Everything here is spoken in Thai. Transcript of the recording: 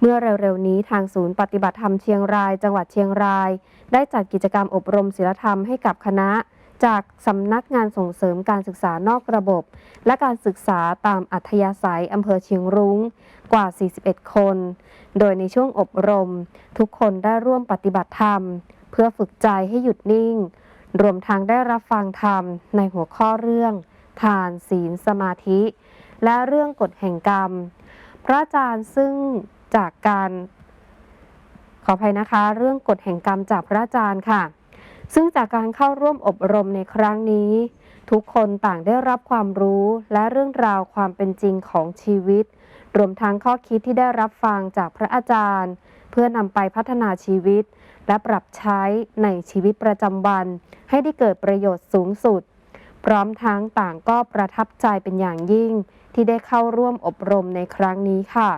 เมื่อเร็วๆนี้ทางศูนย์ปฏิบัติธรรมเชียงราย จังหวัดเชียงราย ได้จัดกิจกรรมอบรมศีลธรรมให้กับคณะ จากสำนักงานส่งเสริมการศึกษานอกระบบ และการศึกษาตามอัธยาศัยอำเภอเชียงรุ้งกว่า 41 คน โดยในช่วงอบรม ทุกคนได้ร่วมปฏิบัติธรรม เพื่อฝึกใจให้หยุดนิ่ง รวมทั้งได้รับฟังธรรมในหัวข้อเรื่อง ทานศีลสมาธิ และเรื่องกฎแห่งกรรม พระอาจารย์ซึ่ง จากการขออภัยนะคะ เรื่องกฎแห่งกรรมจากพระอาจารย์ค่ะ ซึ่งจากการเข้าร่วมอบรมในครั้งนี้ ทุกคนต่างได้รับความรู้และเรื่องราวความเป็นจริงของชีวิต รวมทั้งข้อคิดที่ได้รับฟังจากพระอาจารย์ เพื่อนำไปพัฒนาชีวิต และปรับใช้ในชีวิตประจำวัน ให้ได้เกิดประโยชน์สูงสุด พร้อมทั้งต่างก็ประทับใจเป็นอย่างยิ่งที่ได้เข้าร่วมอบรมในครั้งนี้ค่ะ